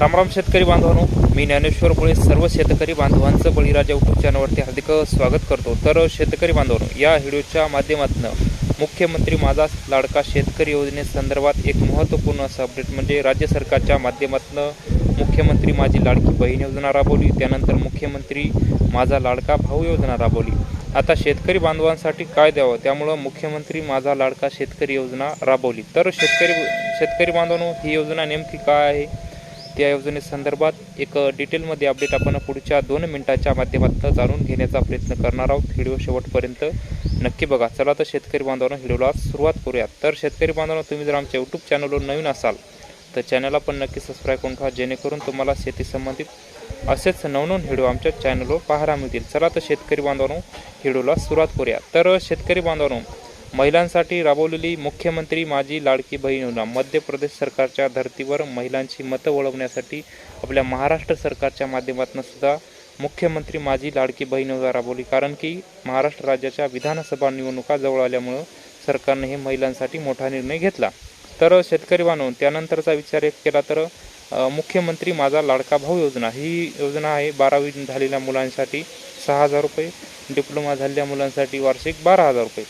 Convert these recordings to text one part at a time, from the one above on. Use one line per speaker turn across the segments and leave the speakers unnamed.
रामराम शेतकरी बांधवांनो मी ज्ञानेश्वर पुळे सर्व शेतकरी बांधवांचं बळीराजा यूट्यूब चॅनलवरती हार्दिक स्वागत करतो. तर शेतकरी बांधवांनो या व्हिडिओच्या माध्यमातून मुख्यमंत्री माझा लाडका शेतकरी योजनेसंदर्भात एक महत्त्वपूर्ण असं अपडेट म्हणजे राज्य सरकारच्या माध्यमातून मुख्यमंत्री माझी लाडकी बहीण योजना राबवली त्यानंतर मुख्यमंत्री माझा लाडका भाऊ योजना राबवली. आता शेतकरी बांधवांसाठी काय द्यावं? त्यामुळं मुख्यमंत्री माझा लाडका शेतकरी योजना राबवली. तर शेतकरी शेतकरी बांधवांनो ही योजना नेमकी काय आहे? त्या योजनेसंदर्भात एक डिटेलमध्ये अपडेट आपण पुढच्या दोन मिनिटाच्या माध्यमातून जाणून घेण्याचा प्रयत्न करणार आहोत. व्हिडिओ शेवटपर्यंत नक्की बघा. चला तर शेतकरी बांधवांना व्हिडिओला सुरुवात करूयात. तर शेतकरी बांधवांना तुम्ही जर आमच्या यूट्यूब चॅनलवर नवीन असाल तर चॅनलला पण नक्की सबस्क्राईब करून ठेवा जेणेकरून तुम्हाला शेती संबंधित असेच नवनवीन व्हिडिओ आमच्या चॅनलवर पाहायला मिळतील. चला तर शेतकरी बांधवांनो व्हिडिओला सुरुवात करूया तर शेतकरी बांधवांनो महिलांसाठी राबवलेली मुख्यमंत्री माझी लाडकी बहीण योजना. मध्य प्रदेश सरकारच्या धर्तीवर महिलांची मतं वळवण्यासाठी आपल्या महाराष्ट्र सरकारच्या माध्यमातून सुद्धा मुख्यमंत्री माझी लाडकी बहीण योजना राबवली. कारण की महाराष्ट्र राज्याच्या विधानसभा निवडणुका जवळ आल्यामुळं सरकारने हे महिलांसाठी मोठा निर्णय घेतला. तर शेतकरी बांधून त्यानंतरचा विचार एक केला तर मुख्यमंत्री माझा लाडका भाऊ योजना. ही योजना आहे बारावी झालेल्या मुलांसाठी सहा हजार रुपये डिप्लोमा झालेल्या मुलांसाठी वार्षिक बारा हजार रुपये.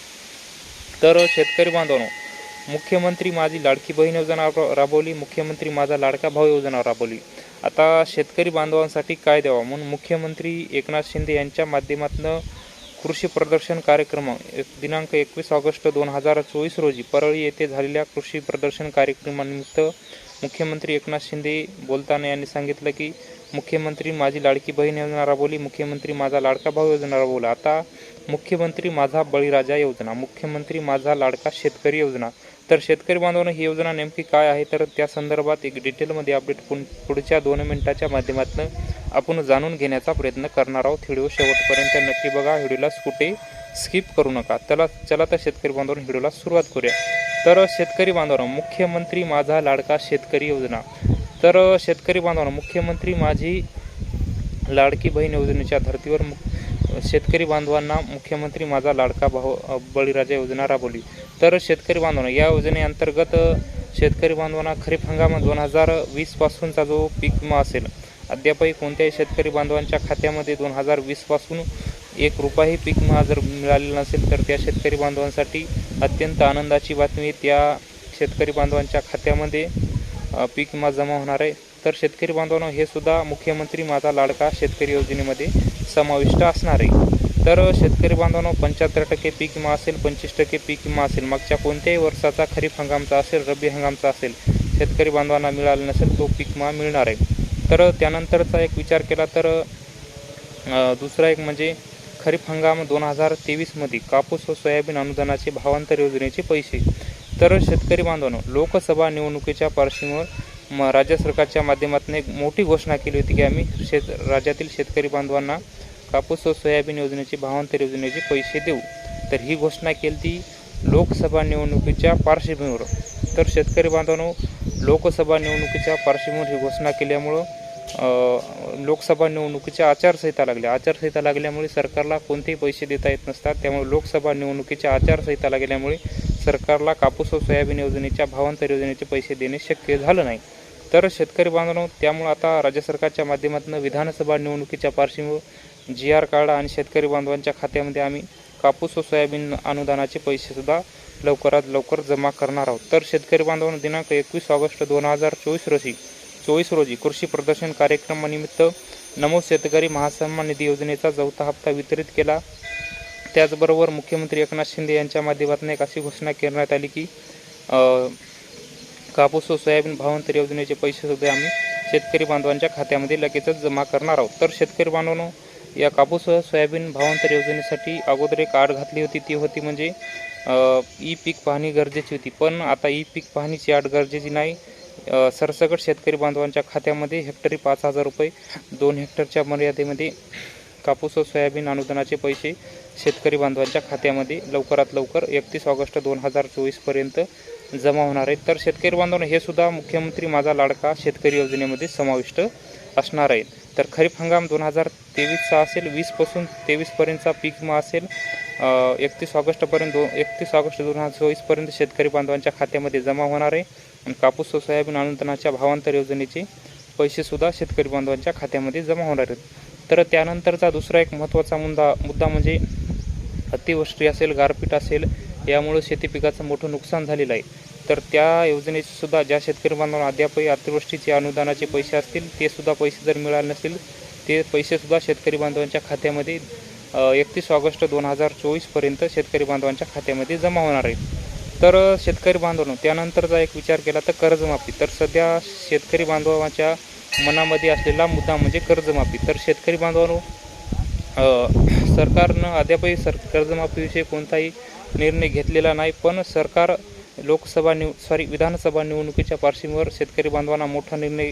तर शेतकरी बांधवांनो मुख्यमंत्री माझी लाडकी बहीण योजना राब- राबवली मुख्यमंत्री माझा लाडका भाऊ योजना राबवली. आता शेतकरी बांधवांसाठी काय द्यावा? म्हणून मुख्यमंत्री एकनाथ शिंदे यांच्या माध्यमातून कृषी प्रदर्शन कार्यक्रम एक दिनांक एकवीस ऑगस्ट दोन हजार चोवीस रोजी परळी येथे झालेल्या कृषी प्रदर्शन कार्यक्रमानिमित्त मुख्यमंत्री एकनाथ शिंदे बोलताना यांनी सांगितलं की मुख्यमंत्री माझी लाडकी बहीण योजना राबवली मुख्यमंत्री माझा लाडका भाऊ योजना राबवला. आता मुख्यमंत्री माझा बळीराजा योजना मुख्यमंत्री माझा लाडका शेतकरी योजना. तर शेतकरी बांधवांनो ही योजना नेमकी काय आहे? तर त्या संदर्भात एक डिटेलमध्ये अपडेट पुढच्या दोन मिनिटाच्या माध्यमातून आपण जाणून घेण्याचा प्रयत्न करणार आहोत. व्हिडिओ शेवटपर्यंत नक्की बघा. व्हिडिओला कुठे स्किप करू नका. त्याला चला तर शेतकरी बांधवांनो व्हिडिओला सुरुवात करूया. तर शेतकरी बांधवांनो मुख्यमंत्री माझा लाडका शेतकरी योजना. तर शेतकरी बांधवांना मुख्यमंत्री माझी लाडकी बहीण योजनेच्या धर्तीवर शेतकरी बांधवांना मुख्यमंत्री माझा लाडका भाऊ बळीराजा योजना राबवली. तर शेतकरी बांधवांना या योजनेअंतर्गत शेतकरी बांधवांना खरीप हंगाम दोन हजार वीसपासूनचा जो पीक विमा असेल अद्यापही कोणत्याही शेतकरी बांधवांच्या खात्यामध्ये दोन हजार वीसपासून एक रुपयाही पीक विमा जर मिळालेला नसेल तर त्या शेतकरी बांधवांसाठी अत्यंत आनंदाची बातमी त्या शेतकरी बांधवांच्या खात्यामध्ये पीक विमा जमा होणार आहे. तर शेतकरी बांधवांनो हे सुद्धा मुख्यमंत्री माझा लाडका शेतकरी योजनेमध्ये समाविष्ट असणार आहे. तर शेतकरी बांधवांनो पंच्याहत्तर टक्के पीक विमा असेल पंचवीस टक्के पीक विमा असेल. मागच्या कोणत्याही वर्षाचा खरीप हंगामचा असेल रब्बी हंगामचा असेल शेतकरी बांधवांना मिळाला नसेल तो पीक विमा मिळणार आहे. तर त्यानंतरचा एक विचार केला तर दुसरा एक म्हणजे खरीप हंगाम दोन हजार तेवीसमध्ये कापूस व सोयाबीन अनुदानाचे भावांतर योजनेचे पैसे. तर शेतकरी बांधवांनो लोकसभा निवडणुकीच्या पार्श्वभूमीवर म राज्य सरकारच्या माध्यमातून एक मोठी घोषणा केली होती की आम्ही शेत राज्यातील शेतकरी बांधवांना कापूस व सोयाबीन योजनेची भावांतर योजनेचे पैसे देऊ. तर ही घोषणा केली ती लोकसभा निवडणुकीच्या पार्श्वभूमीवर. तर शेतकरी बांधवांनो लोकसभा निवडणुकीच्या पार्श्वभूमीवर ही घोषणा केल्यामुळं लोकसभा निवडणुकीच्या आचारसंहिता लागल्या. आचारसंहिता लागल्यामुळे सरकारला कोणतेही पैसे देता येत नसतात. त्यामुळे लोकसभा निवडणुकीच्या आचारसंहिता लागल्यामुळे सरकारला कापूस व सोयाबीन योजनेच्या भावांतर योजनेचे पैसे देणे शक्य झालं नाही. तर शेतकरी बांधवांनो त्यामुळे आता राज्य सरकारच्या माध्यमातून विधानसभा निवडणुकीच्या पार्श्वभूमीवर जी आर कार्ड आणि शेतकरी बांधवांच्या खात्यामध्ये आम्ही कापूस व सोयाबीन अनुदानाचे पैसेसुद्धा लवकरात लवकर जमा करणार आहोत. तर शेतकरी बांधवांनो दिनांक एकवीस ऑगस्ट दोन हजार चोवीस रोजी चोवीस रोजी कृषी प्रदर्शन कार्यक्रमानिमित्त नमो शेतकरी महासन्मान निधी योजनेचा चौथा हप्ता वितरित केला. त्याचबरोबर मुख्यमंत्री एकनाथ शिंदे यांच्या माध्यमातून एक अशी घोषणा करण्यात आली की कापूस व सोयाबीन भावांतर योजनेचे पैसे सुद्धा आम्ही शेतकरी बांधवांच्या खात्यामध्ये लगेचच जमा करणार आहोत. तर शेतकरी बांधवांनो या कापूस व सोयाबीन भावांतर योजनेसाठी अगोदर एक आड घातली होती. ती होती म्हणजे ई पीक पाहणी गरजेची होती. पण आता ई पीक पाहणीची आड गरजेची नाही. सरसकट शेतकरी बांधवांच्या खात्यामध्ये हेक्टरी पाच हजार रुपये दोन हेक्टरच्या मर्यादेमध्ये कापूस व सोयाबीन अनुदानाचे पैसे शेतकरी बांधवांच्या खात्यामध्ये लवकरात लवकर एकतीस ऑगस्ट दोन हजार चोवीसपर्यंत जमा होणार आहेत. तर शेतकरी बांधवांना हे सुद्धा मुख्यमंत्री माझा लाडका शेतकरी योजनेमध्ये समाविष्ट असणार आहे तर खरीप हंगाम दोन हजार तेवीसचा असेल वीसपासून तेवीसपर्यंतचा पीक विमा असेल एकतीस ऑगस्टपर्यंत दो एकतीस ऑगस्ट दोन हजार चोवीसपर्यंत शेतकरी बांधवांच्या खात्यामध्ये जमा होणार आहे. आणि कापूस व सोयाबीन अनुदानाच्या भावांतर योजनेचे पैसेसुद्धा शेतकरी बांधवांच्या खात्यामध्ये जमा होणार आहेत. तर त्यानंतरचा दुसरा एक महत्त्वाचा मुद्दा मुद्दा म्हणजे अतिवृष्टी असेल गारपीट असेल यामुळे शेती पिकाचं मोठं नुकसान झालेलं आहे. तर त्या योजनेचीसुद्धा ज्या शेतकरी बांधवांना अद्यापही अतिवृष्टीचे अनुदानाचे पैसे असतील ते सुद्धा पैसे जर मिळाले नसतील ते पैसेसुद्धा शेतकरी बांधवांच्या खात्यामध्ये एकतीस ऑगस्ट दोन हजार चोवीसपर्यंत शेतकरी बांधवांच्या खात्यामध्ये जमा होणार आहे. तर शेतकरी बांधवांनो त्यानंतरचा एक विचार केला तर कर्जमाफी. तर सध्या शेतकरी बांधवांच्या मनामध्ये असलेला मुद्दा म्हणजे कर्जमाफी. तर शेतकरी बांधवांनो सरकारनं अद्यापही सर कर्जमाफीविषयी कोणताही निर्णय घेतलेला नाही पण सरकार लोकसभा निव सॉरी विधानसभा निवडणुकीच्या पार्श्वभूमीवर शेतकरी बांधवांना मोठा निर्णय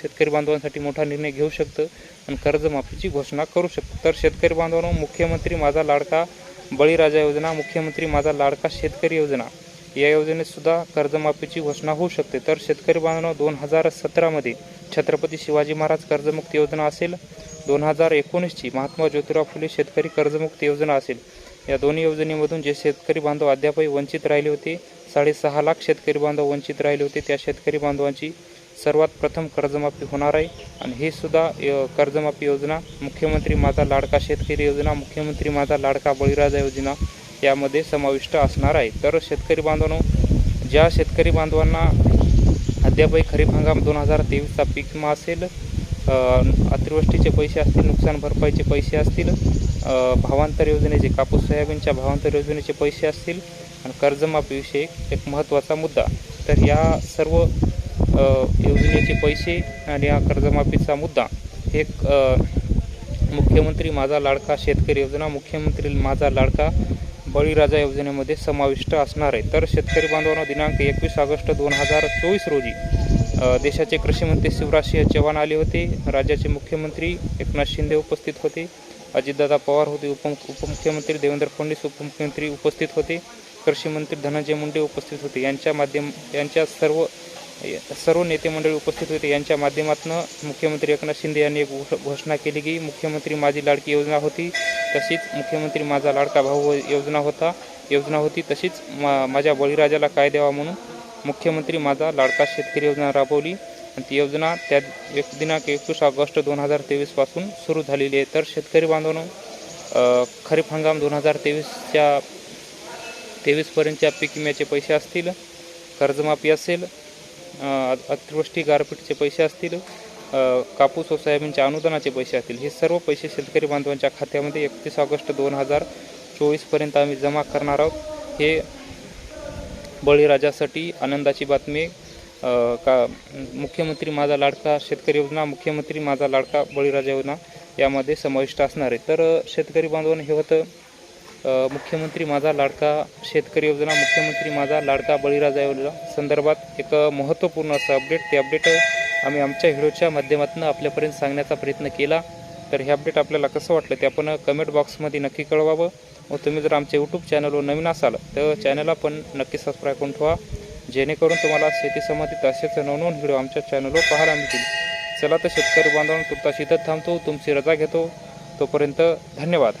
शेतकरी बांधवांसाठी मोठा निर्णय घेऊ शकतं आणि कर्जमाफीची घोषणा करू शकतं. तर शेतकरी बांधवांनो मुख्यमंत्री माझा लाडका बळीराजा योजना मुख्यमंत्री माझा लाडका शेतकरी योजना. या योजनेत सुद्धा कर्जमाफीची घोषणा होऊ शकते. तर शेतकरी बांधवांनो दोन हजार सतरामध्ये छत्रपती शिवाजी महाराज कर्जमुक्ती योजना असेल दोन हजार एकोणीसची महात्मा ज्योतिराव फुले शेतकरी कर्जमुक्ती योजना असेल. या दोन्ही योजनेमधून जे शेतकरी बांधव अद्यापही वंचित राहिले होते साडेसहा लाख शेतकरी बांधव वंचित राहिले होते त्या शेतकरी बांधवांची सर्वात प्रथम कर्जमाफी होणार आहे. आणि हे सुद्धा कर्जमाफी योजना मुख्यमंत्री माझा लाडका शेतकरी योजना मुख्यमंत्री माझा लाडका बळीराजा योजना यामध्ये समाविष्ट असणार आहे. तर शेतकरी बांधवांनो ज्या शेतकरी बांधवांना अद्यापही खरीप हंगाम दोन हजार तेवीसचा पीक विमा असेल अतिवृष्टीचे पैसे असतील नुकसान भरपाईचे पैसे असतील भावांतर योजनेचे कापूस सोयाबीनच्या भावांतर योजनेचे पैसे असतील आणि कर्जमाफीविषयी एक महत्त्वाचा मुद्दा. तर या सर्व योजनेचे पैसे आणि या कर्जमाफीचा मुद्दा एक मुख्यमंत्री माझा लाडका शेतकरी योजना मुख्यमंत्री माझा लाडका बळीराजा योजनेमध्ये समाविष्ट असणार आहे. तर शेतकरी बांधवांना दिनांक एकवीस ऑगस्ट दोन हजार चोवीस रोजी देशाचे कृषीमंत्री शिवराजसिंह चव्हाण आले होते. राज्याचे मुख्यमंत्री एकनाथ शिंदे उपस्थित होते. अजितदादा पवार होते उप उपमुख्यमंत्री देवेंद्र फडणवीस उपमुख्यमंत्री उपस्थित होते. कृषीमंत्री धनंजय मुंडे उपस्थित होते. यांच्या माध्यम यांच्या सर्व सर्व नेते मंडळी उपस्थित होते. यांच्या माध्यमातून मुख्यमंत्री एकनाथ शिंदे यांनी एक घोषणा केली की मुख्यमंत्री माझी लाडकी योजना होती तशीच मुख्यमंत्री माझा लाडका भाऊ योजना होता योजना होती तशीच मा माझ्या बळीराजाला काय द्यावा म्हणून मुख्यमंत्री माझा लाडका शेतकरी योजना राबवली. आणि ती योजना त्या एक दिनांक एकवीस ऑगस्ट दोन हजार तेवीसपासून सुरू झालेली आहे. तर शेतकरी बांधवांनो खरीप हंगाम दोन हजार तेवीसच्या तेवीसपर्यंतच्या पीक विम्याचे पैसे असतील कर्जमाफी असेल अतिवृष्टी गारपीटचे पैसे असतील कापूस व सोयाबीनच्या अनुदानाचे पैसे असतील हे सर्व पैसे शेतकरी बांधवांच्या खात्यामध्ये एकतीस ऑगस्ट दोन हजार चोवीसपर्यंत आम्ही जमा करणार आहोत. हे बळीराजासाठी आनंदाची बातमी. का मुख्यमंत्री माझा लाडका शेतकरी योजना मुख्यमंत्री माझा लाडका बळीराजा योजना यामध्ये समाविष्ट असणार आहे. तर शेतकरी बांधवांनी हे होतं मुख्यमंत्री माझा लाडका शेतकरी योजना मुख्यमंत्री माझा लाडका बळीराजा योजना संदर्भात एक महत्त्वपूर्ण असं अपडेट ते अपडेट आम्ही आमच्या व्हिडिओच्या माध्यमातून आपल्यापर्यंत सांगण्याचा प्रयत्न केला. तर हे अपडेट आपल्याला कसं वाटलं ते आपण कमेंट बॉक्समध्ये नक्की कळवावं. व तुम्ही जर आमच्या यूट्यूब चॅनलवर नवीन असाल तर चॅनलला पण नक्की सबस्क्राईब करून ठेवा. जेणेकरून तुम्हाला शेतीसंबंधित असेच नवनवून व्हिडिओ आमच्या चॅनलवर पाहायला मिळतील. चला तर शेतकरी बांधवांना तुर्तास इथं थांबतो तुमची रजा घेतो. तोपर्यंत धन्यवाद.